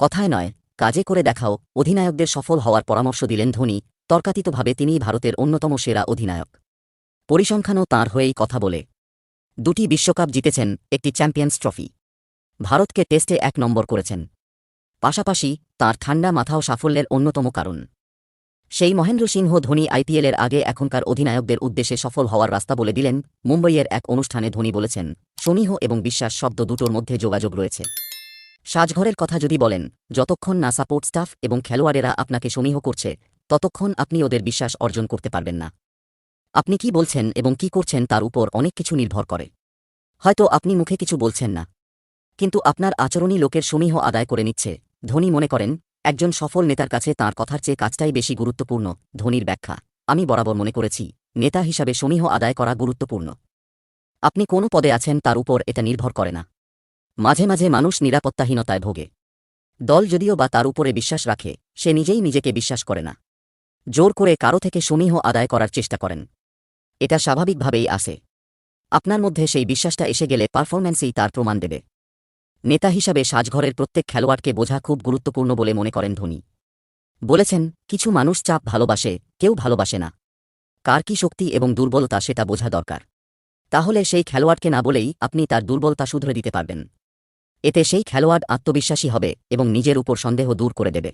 কথায় নয়, কাজে করে দেখাও, অধিনায়কদের সফল হওয়ার পরামর্শ দিলেন ধোনি, তর্কাতীতভাবে তিনিই ভারতের অন্যতম সেরা অধিনায়ক। পরিসংখ্যানও তাঁর হয়েই কথা বলে। দুটি বিশ্বকাপ জিতেছেন, একটি চ্যাম্পিয়ন্স ট্রফি। ভারতকে টেস্টে এক নম্বর করেছেন। পাশাপাশি, তার ঠান্ডা মাথাও সাফল্যের অন্যতম কারণ। সেই মহেন্দ্র সিংহ ধোনি আইপিএলের আগে এখনকার অধিনায়কদের উদ্দেশ্যে সফল হওয়ার রাস্তা বলে দিলেন মুম্বইয়ের এক অনুষ্ঠানে ধোনি বলেছেন, সমীহ এবং বিশ্বাস শব্দ দুটোর মধ্যে যোগাযোগ রয়েছে। সাজঘরের কথা যদি বলেন, যতক্ষণ না সাপোর্ট স্টাফ এবং খেলোয়াড়েরা আপনাকে সমীহ করছে, ততক্ষণ আপনি ওদের বিশ্বাস অর্জন করতে পারবেন না। আপনি কি বলছেন এবং কি করছেন তার উপর অনেক কিছু নির্ভর করে। হয়তো আপনি মুখে কিছু বলছেন না। কিন্তু আপনার আচরণই লোকের সমীহ আদায় করে নিচ্ছে। ধনী মনে করেন, একজন সফল নেতার কাছে তার কথার চেয়ে কাজটাই বেশি গুরুত্বপূর্ণ, ধোনির ব্যাখ্যা। আমি বরাবর মনে করেছি, নেতা হিসাবে সমীহ আদায় করা গুরুত্বপূর্ণ। আপনি কোন পদে আছেন তার উপর এটা নির্ভর করে না। মাঝে মাঝে মানুষ নিরাপত্তাহীনতায় ভোগে। দল যদিও বা তার উপরে বিশ্বাস রাখে, সে নিজেই নিজেকে বিশ্বাস করে না। জোর করে কারও থেকে সমীহ আদায় করার চেষ্টা করেন। এটা স্বাভাবিকভাবেই আসে আপনার মধ্যে সেই বিশ্বাসটা এসে গেলে পারফরম্যান্সেই তার প্রমাণ দেবে। নেতা হিসাবে সাজঘরের প্রত্যেক খেলোয়াড়কে বোঝা খুব গুরুত্বপূর্ণ বলে মনে করেন ধোনি। বলেছেন, কিছু মানুষ চাপ ভালোবাসে, কেউ ভালোবাসে না। কার কি শক্তি এবং দুর্বলতা সেটা বোঝা দরকার। তাহলে সেই খেলোয়াড়কে না বলেই আপনি তার দুর্বলতা শুধরে দিতে পারবেন। এতে সেই খেলোয়াড় আত্মবিশ্বাসী হবে এবং নিজের উপর সন্দেহ দূর করে দেবে।